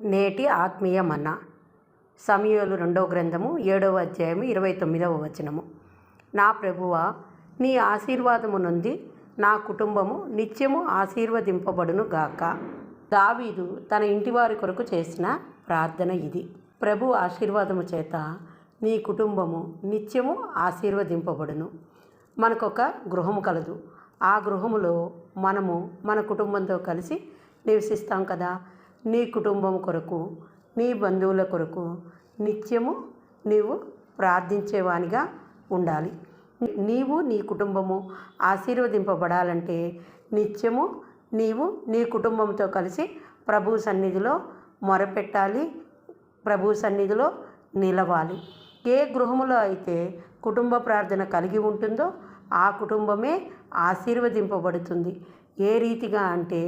నేటి ఆత్మీయ మన్న. సమయలు రెండవ గ్రంథము ఏడవ అధ్యాయము ఇరవై తొమ్మిదవ వచనము. నా ప్రభువ నీ ఆశీర్వాదము నుండి నా కుటుంబము నిత్యము ఆశీర్వదింపబడును గాక. దావీదు తన ఇంటివారి కొరకు చేసిన ప్రార్థన ఇది. ప్రభు ఆశీర్వాదము చేత నీ కుటుంబము నిత్యము ఆశీర్వదింపబడును. మనకొక గృహము కలదు. ఆ గృహములో మనము మన కుటుంబంతో కలిసి నివసిస్తాం కదా. నీ కుటుంబం కొరకు నీ బంధువుల కొరకు నిత్యము నీవు ప్రార్థించేవానిగా ఉండాలి. నీవు నీ కుటుంబము ఆశీర్వదింపబడాలంటే నిత్యము నీవు నీ కుటుంబంతో కలిసి ప్రభు సన్నిధిలో మొరపెట్టాలి ప్రభు సన్నిధిలో నిలవాలి. ఏ గృహములో అయితే కుటుంబ ప్రార్థన కలిగి ఉంటుందో ఆ కుటుంబమే ఆశీర్వదింపబడుతుంది. ఏ రీతిగా అంటే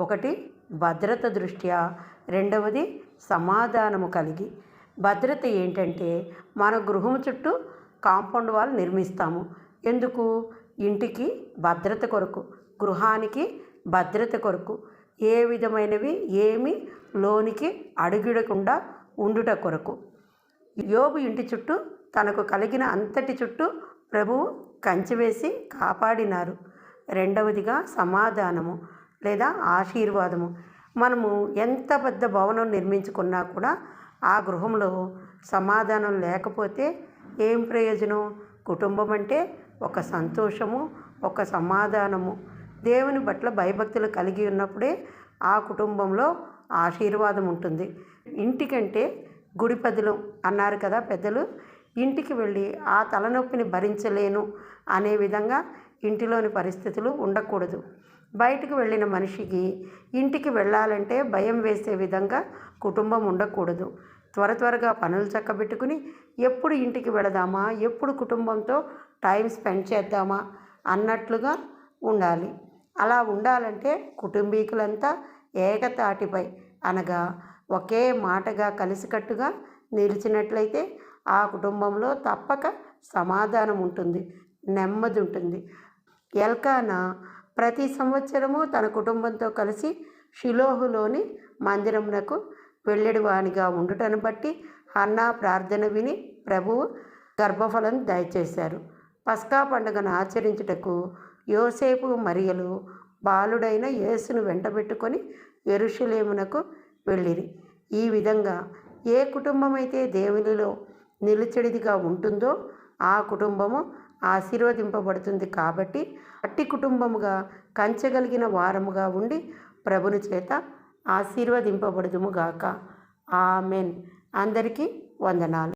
ఒకటి భద్రత దృష్ట్యా రెండవది సమాధానము కలిగి. భద్రత ఏంటంటే మన గృహం చుట్టూ కాంపౌండ్ వాల్ నిర్మిస్తాము. ఎందుకు? ఇంటికి భద్రత కొరకు గృహానికి భద్రత కొరకు. ఏ విధమైనవి ఏమి లోనికి అడుగుడకుండా ఉండుట కొరకు. యోబు ఇంటి చుట్టూ తనకు కలిగిన అంతటి చుట్టూ ప్రభువు కంచివేసి కాపాడినారు. రెండవదిగా సమాధానము. లేదా ఆశీర్వాదము. మనము ఎంత పెద్ద భవనం నిర్మించుకున్నా కూడా ఆ గృహంలో సమాధానం లేకపోతే ఏం ప్రయోజనం? కుటుంబం అంటే ఒక సంతోషము ఒక సమాధానము. దేవుని పట్ల భయభక్తులు కలిగి ఉన్నప్పుడే ఆ కుటుంబంలో ఆశీర్వాదం ఉంటుంది. ఇంటికంటే గుడి పదులు అన్నారు కదా పెద్దలు ఇంటికి వెళ్ళి ఆ తలనొప్పిని భరించలేను అనే విధంగా ఇంటిలోని పరిస్థితులు ఉండకూడదు. బయటకు వెళ్ళిన మనిషికి ఇంటికి వెళ్ళాలంటే భయం వేసే విధంగా కుటుంబం ఉండకూడదు. త్వర త్వరగా పనులు చక్కబెట్టుకుని ఎప్పుడు ఇంటికి వెళదామా ఎప్పుడు కుటుంబంతో టైం స్పెండ్ చేద్దామా అన్నట్లుగా ఉండాలి. అలా ఉండాలంటే కుటుంబీకులంతా ఏకతాటిపై అనగా ఒకే మాటగా కలిసికట్టుగా నిలిచినట్లయితే ఆ కుటుంబంలో తప్పక సమాధానం ఉంటుంది నెమ్మది ఉంటుంది. ఎల్కానా ప్రతి సంవత్సరము తన కుటుంబంతో కలిసి షిలోహులోని మందిరమునకు వెళ్ళెడు వానిగా ఉండుటను బట్టి హన్నా ప్రార్థన విని ప్రభువు గర్భఫలం దయచేశారు. పస్కా పండుగను ఆచరించుటకు యోసేపు మరియలు బాలుడైన యేసును వెంటబెట్టుకొని ఎరుషులేమునకు వెళ్ళిరి. ఈ విధంగా ఏ కుటుంబం అయితే దేవునిలో నిలిచెడిదిగా ఉంటుందో ఆ కుటుంబము ఆశీర్వదింపబడుతుంది కాబట్టి అట్టి కుటుంబముగా కంచగలిగిన వారముగా ఉండి ప్రభుని చేత ఆశీర్వదింపబడుదుముగాక ఆమెన్. అందరికీ వందనాలు.